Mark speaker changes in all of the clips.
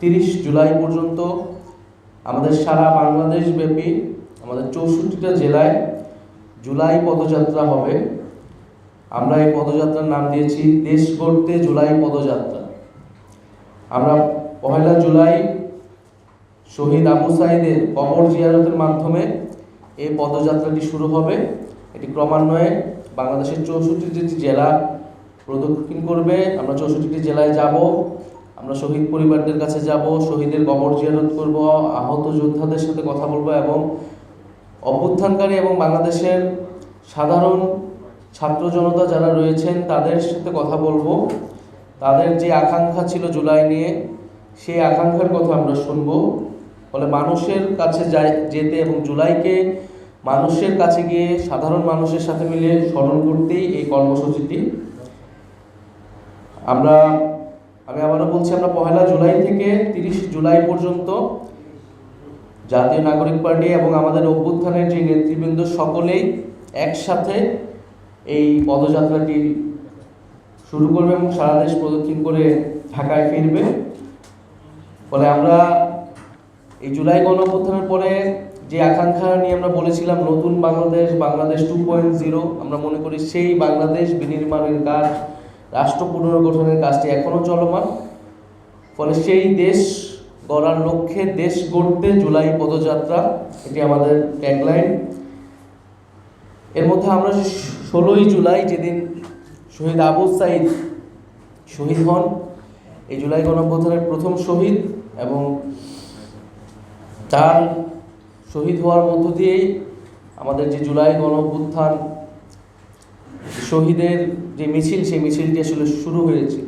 Speaker 1: তিরিশ জুলাই পর্যন্ত আমাদের সারা বাংলাদেশ ব্যাপী আমাদের চৌষট্টিটা জেলায় জুলাই পদযাত্রা হবে। আমরা এই পদযাত্রার নাম দিয়েছি, দেশ গড়তে জুলাই পদযাত্রা। আমরা পহেলা জুলাই শহীদ আবু সাইদের কবর জিয়ারতের মাধ্যমে এই পদযাত্রাটি শুরু হবে। এটি ক্রমান্বয়ে বাংলাদেশের চৌষট্টিটি জেলা প্রদক্ষিণ করবে। আমরা চৌষট্টিটি জেলায় যাব। আমরা শহীদ পরিবারদের কাছে যাব, শহীদের কবর জিয়ারত করব, আহত যোদ্ধাদের সাথে কথা বলব এবং অভ্যুত্থানকারী এবং বাংলাদেশের সাধারণ ছাত্র জনতা যারা রয়েছেন, তাদের সাথে কথা বলব। তাদের যে আকাঙ্ক্ষা ছিল জুলাই নিয়ে, সেই আকাঙ্ক্ষার কথা আমরা শুনব। ফলে মানুষের কাছে যাই, যেতে এবং জুলাইকে মানুষের কাছে গিয়ে সাধারণ মানুষের সাথে মিলে স্মরণ করতেই এই কর্মসূচিটি আমরা আমি আবারও বলছি, আমরা পহেলা জুলাই থেকে তিরিশ জুলাই পর্যন্ত জাতীয় নাগরিক পার্টি এবং আমাদের অভ্যুত্থানের যে নেতৃবৃন্দ সকলেই একসাথে এই পদযাত্রাটি শুরু করবে এবং সারা দেশ প্রদক্ষিণ করে ঢাকায় ফিরবে। ফলে আমরা এই জুলাই গণঅভ্যুত্থানের পরে যে আকাঙ্ক্ষা নিয়ে আমরা বলেছিলাম, নতুন Bangladesh Bangladesh two point zero আমরা মনে করি সেই বাংলাদেশ বিনির্মাণের কাজ রাষ্ট্র পুনর্গঠনের কাজটি এখনও চলমান। ফলে সেই দেশ গড়ার লক্ষ্যে দেশ গড়তে জুলাই পদযাত্রা, এটি আমাদের ট্যাগলাইন এর মধ্যে আমরা ষোলোই জুলাই যেদিন শহীদ আবু সাইদ শহীদ হন, এই জুলাই গণঅভ্যুত্থানের প্রথম শহীদ এবং তার শহীদ হওয়ার মধ্য দিয়েই আমাদের যে জুলাই গণঅভ্যুত্থান শহীদের যে মিছিল, সেই মিছিলটি আসলে শুরু হয়েছে।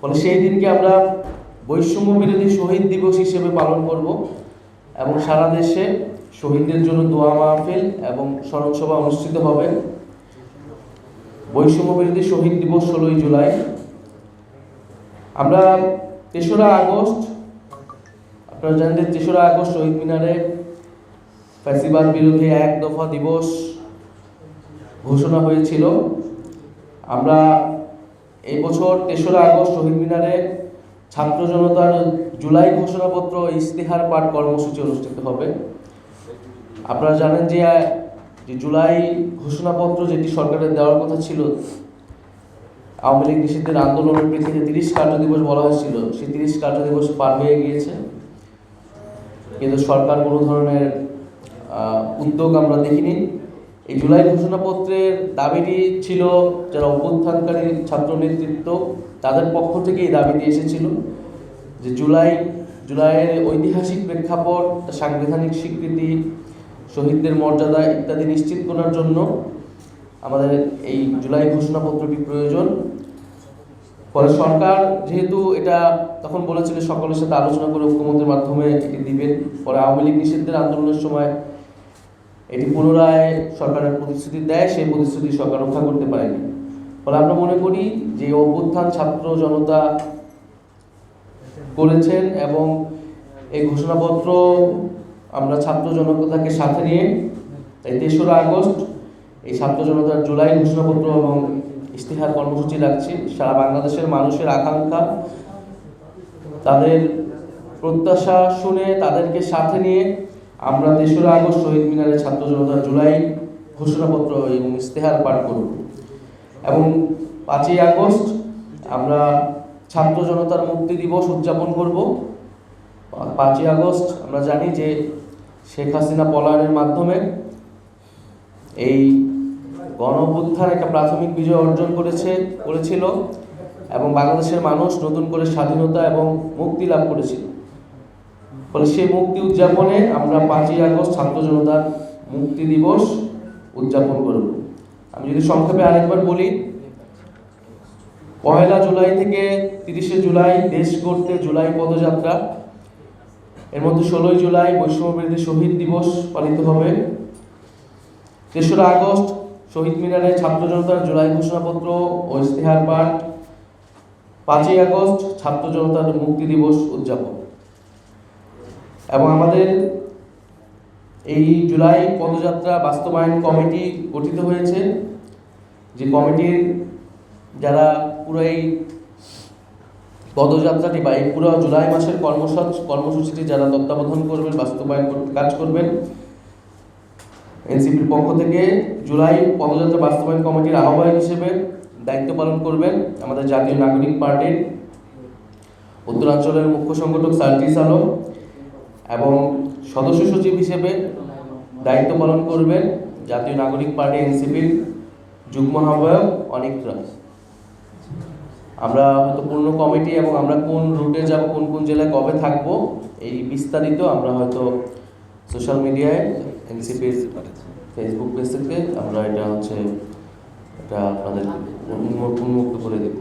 Speaker 1: ফলে সেই দিনকে আমরা বৈষম্য বিরোধী শহীদ দিবস হিসেবে পালন করব এবং সারা দেশে শহীদদের জন্য দোয়া মাহফিল এবং স্মরণসভা অনুষ্ঠিত হবে। বৈষম্য বিরোধী শহীদ দিবস ষোলোই জুলাই। আমরা তেসরা আগস্ট, আপনারা জানেন যে তেসরা আগস্ট শহীদ মিনারে ফ্যাসিবাদ বিরোধী এক দফা দিবস ঘোষণা হয়েছিল, আমরা এই বছর তেসরা আগস্ট শহীদ মিনারে ছাত্র জনতার জুলাই ঘোষণাপত্র ইস্তেহার পাঠ কর্মসূচি অনুষ্ঠিত হবে। আপনারা জানেন যে যে জুলাই ঘোষণাপত্র যেটি সরকারের দেওয়ার কথা ছিল, আওয়ামী লীগ নিষিদ্ধের আন্দোলনের প্রেক্ষিতে তিরিশ কার্য দিবস বলা হয়েছিল, সেই তিরিশ কার্য দিবস পার হয়ে গিয়েছে। কিন্তু সরকার কোনো ধরনের উদ্যোগ আমরা দেখিনি। এই জুলাই ঘোষণাপত্রের দাবিটি ছিল যারা অভ্যুত্থানকারী ছাত্র নেতৃত্ব তাদের পক্ষ থেকে এই দাবিটি এসেছিল যে জুলাই, জুলাইয়ের ঐতিহাসিক প্রেক্ষাপট, সাংবিধানিক স্বীকৃতি, শহীদদের মর্যাদা ইত্যাদি নিশ্চিত করার জন্য আমাদের এই জুলাই ঘোষণাপত্রটি প্রয়োজন। ফলে সরকার যেহেতু এটা তখন বলেছিল, সকলের সাথে আলোচনা করে ঐক্যমতের মাধ্যমে এটি দিবেন। পরে আওয়ামী লীগ নিষিদ্ধের আন্দোলনের সময় এটি পুনরায় সরকারের প্রতিশ্রুতি দেয়, সেই প্রতিশ্রুতি সরকার রক্ষা করতে পারেনি। ফলে আমরা মনে করি যে অভ্যুত্থান ছাত্র জনতা করেছেন এবং এই ঘোষণাপত্র আমরা ছাত্র জনতাকে সাথে নিয়ে তাই তেসরা আগস্ট এই ছাত্র জনতার জুলাই ঘোষণাপত্র এবং ইশতেহার কর্মসূচি রাখছি সারা বাংলাদেশের মানুষের আকাঙ্ক্ষা, তাদের প্রত্যাশা শুনে তাদেরকে সাথে নিয়ে আমরা তেসরা আগস্ট শহীদ মিনারের ছাত্র জনতার জুলাই ঘোষণাপত্র এবং ইশতেহার পাঠ করব। এবং পাঁচই আগস্ট আমরা ছাত্র জনতার মুক্তি দিবস উদযাপন করব। পাঁচই আগস্ট আমরা জানি যে শেখ হাসিনা পলায়নের মাধ্যমে এই গণ একটা প্রাথমিক বিজয় অর্জন করেছে, করেছিল এবং বাংলাদেশের মানুষ নতুন করে স্বাধীনতা এবং মুক্তি লাভ করেছিল। ফলে সেই মুক্তি উদযাপনে আমরা পাঁচই আগস্ট ছাত্র জনতার মুক্তি দিবস উদযাপন করব। আমি যদি সংক্ষেপে আরেকবার বলি, পয়লা জুলাই থেকে তিরিশে জুলাই দেশ গড়তে জুলাই পদযাত্রা, এর মধ্যে ষোলোই জুলাই বিরোধী শহীদ দিবস পালিত হবে। তেসরা আগস্ট শহীদ মিনারে ছাত্র জনতার জুলাই ঘোষণাপত্র ও ইশতেহার পাঠ। পাঁচই আগস্ট ছাত্র জনতার মুক্তি দিবস উদযাপন। এবং আমাদের এই জুলাই পদযাত্রা বাস্তবায়ন কমিটি গঠিত হয়েছে। যে কমিটির যারা পুরো এই পদযাত্রাটি বা এই পুরো জুলাই মাসের কর্মসূচ, কর্মসূচিটি যারা তত্ত্বাবধান করবেন, বাস্তবায়ন কাজ করবেন, এনসিপির পক্ষ থেকে জুলাই পদযাত্রা বাস্তবায়ন কমিটির আহ্বায়ক হিসেবে দায়িত্ব পালন করবেন আমাদের জাতীয় নাগরিক পার্টির উত্তরাঞ্চলের মুখ্য সংগঠক সার্জিস আলম। এবং সদস্য সচিব হিসেবে দায়িত্ব পালন করবেন জাতীয় নাগরিক পার্টি এনসিপির যুগ্ম আহ্বায়ক অনিক রায়। আমরা হয়তো পূর্ণ কমিটি এবং আমরা কোন রুটে যাব, কোন কোন জেলায় কবে থাকব, এই বিস্তারিত আমরা হয়তো সোশ্যাল মিডিয়ায়, এনসিপির ফেসবুক পেজ থেকে আমরা এটা হচ্ছে, এটা আপনাদের উন্মুক্ত করে দেবো।